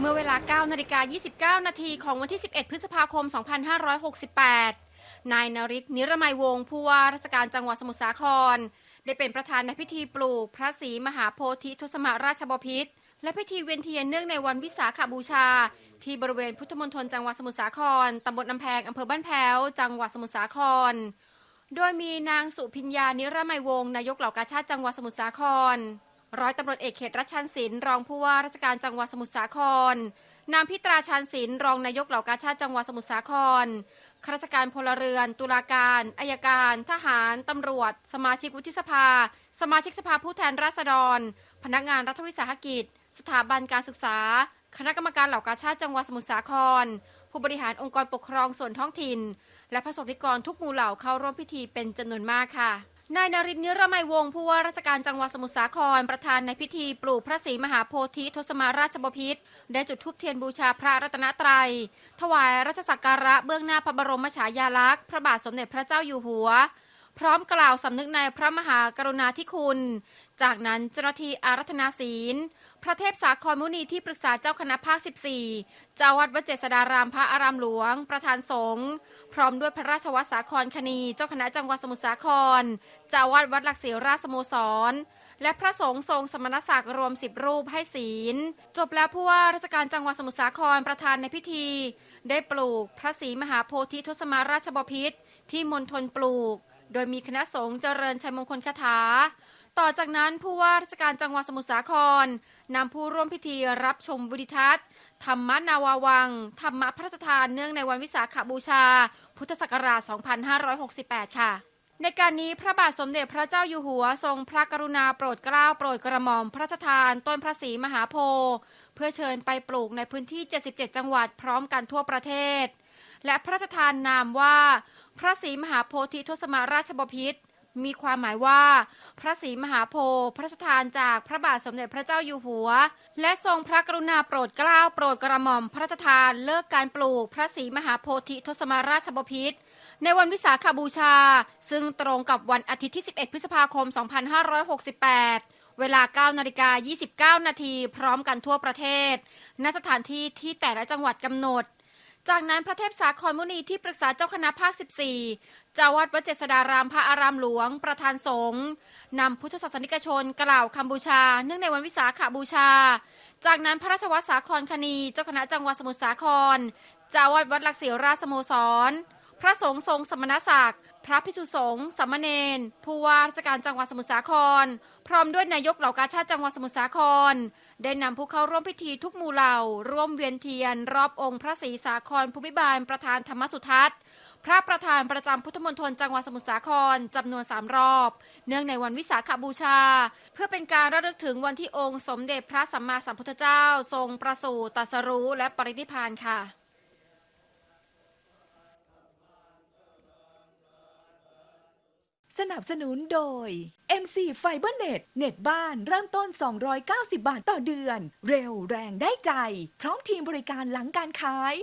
เมื่อเวลา 9 นาฬิกา 29 นาทีของวันที่ 11 พฤษภาคม 2568 นายนริศนิรมัยวงศ์ผู้ว่าราชการจังหวัดสมุทรสาคร ได้เป็นประธานในพิธีปลูกพระศรีมหาโพธิทศมาราชบพิตรและพิธีเวียนเทียนเนื่องในวันวิสาขบูชา ที่บริเวณพุทธมณฑลจังหวัดสมุทรสาคร ตำบลน้ำแพงอำเภอบ้านแพ้ว จังหวัดสมุทรสาคร โดยมีนางสุพิญญานิรมัยวงศ์นายกเหล่ากาชาติจังหวัดสมุทรสาคร ร้อยตำรวจเอกเขตรัชชันศิลป์รองผู้ว่าราชการจังหวัดสมุทรสาคร นางพิตราชันศิลป์รองนายกเหล่ากาชาติจังหวัดสมุทรสาครข้าราชการพลเรือน ตุลาการอายการ ทหาร ตำรวจ สมาชิกวุฒิสภา สมาชิกสภาผู้แทนราษฎร พนักงานรัฐวิสาหกิจ สถาบันการศึกษา คณะกรรมการเหล่ากาชาติจังหวัดสมุทรสาคร ผู้บริหารองค์กรปกครองส่วนท้องถิ่น และพระสงฆ์นิกรทุกหมู่เหล่าเข้าร่วมพิธีเป็นจำนวนมากค่ะ นายนรินทร์นิรมัยวงศ์ผู้ว่าราชการจังหวัดสมุทรสาครประธานในพิธีปลูกพระศรีมหาโพธิทศมาราชบพิตรได้จุดธูปเทียนบูชาพระรัตนตรัย ถวายราชสักการะเบื้องหน้าพระบรมฉายาลักษณ์พระบาทสมเด็จพระเจ้าอยู่หัว พร้อมกล่าวสำนึกในพระมหากรุณาธิคุณ จากนั้นเจ้าหน้าที่อารัธนาศีล พระเทพสาครมุนีที่ปรึกษาเจ้าคณะภาค 14 เจ้าวัดวัดเจษฎารามพระอารามหลวง ประธานสงฆ์พร้อมด้วยพระราชวัตรสาครคณี เจ้าคณะจังหวัดสมุทรสาคร เจ้าวัดวัดหลักศรีราชสโมสร และพระสงฆ์ทรงสมณศักดิ์รวม 10 รูปให้ศีล จบแล้วผู้ว่าราชการจังหวัดสมุทรสาครประธานในพิธี ได้ปลูกพระศรีมหาโพธิทศมาราชบพิตรที่มณฑลปลูก โดยมีคณะสงฆ์เจริญชัยมงคลคาถา ต่อจากนั้นผู้ว่าราชการจังหวัดสมุทรสาครนำผู้ร่วมพิธีรับชมวิดิทัศน์ ธรรมนาวาวัง ธรรมพระราชทานเนื่องในวันวิสาขบูชา พุทธศักราช 2568 ค่ะ ในการนี้พระบาทสมเด็จพระเจ้าอยู่หัวทรงพระกรุณาโปรดเกล้าโปรดกระหม่อมพระราชทานต้นพระศรีมหาโพธิ์เพื่อเชิญไปปลูกในพื้นที่ 77 จังหวัดพร้อมกันทั่วประเทศ และพระราชทานนามว่า พระศรีมหาโพธิทศมาราชบพิตร มีความหมายว่า พระศรีมหาโพธิ์พระราชทานจากพระบาทสมเด็จพระเจ้าอยู่หัว และทรงพระกรุณาโปรดเกล้าโปรดกระหม่อมพระราชทานเลิกการปลูกพระศรีมหาโพธิทศมาราชบพิตรในวันวิสาขบูชา ซึ่งตรงกับวันอาทิตย์ที่ 11 พฤษภาคม 2568 เวลา 9 นาฬิกา 29 นาที พร้อมกันทั่วประเทศ ณ สถานที่ที่แต่ละจังหวัดกำหนด จากนั้นพระเทพสาครมุนีที่ปรึกษาเจ้าคณะภาค 14 เจ้าวัดวัดเจษดารามพระอารามหลวง ประธานสงฆ์นำพุทธศาสนิกชนกล่าวคำบูชา เนื่องในวันวิสาขบูชา จากนั้นพระราชวัดสาครคณีเจ้าคณะจังหวัดสมุทรสาคร เจ้าวัดวัดหลักศรีราสโมสร พระสงฆ์ทรงสมณศักดิ์ ระภิกษุสงฆ์สามเณรผู้ว่าราชการจังหวัดสมุทรสาคร พร้อมด้วยนายกเหล่ากาชาติจังหวัดสมุทรสาคร ได้นำผู้เข้าร่วมพิธีทุกหมู่เหล่า ร่วมเวียนเทียน รอบองค์พระศรีสาครภูมิบาลประธานธรรมสุทัศน์ พระประธานประจำพุทธมณฑลจังหวัดสมุทรสาครจำนวนสามรอบ เนื่องในวันวิสาขบูชา เพื่อเป็นการระลึกถึงวันที่องค์สมเด็จพระสัมมาสัมพุทธเจ้า ทรงประสูติตรัสรู้และปรินิพพานค่ะ สนับสนุนโดย MC FiberNet เน็ตบ้านเริ่มต้น 290 บาทต่อเดือน เร็วแรงได้ใจ พร้อมทีมบริการหลังการขาย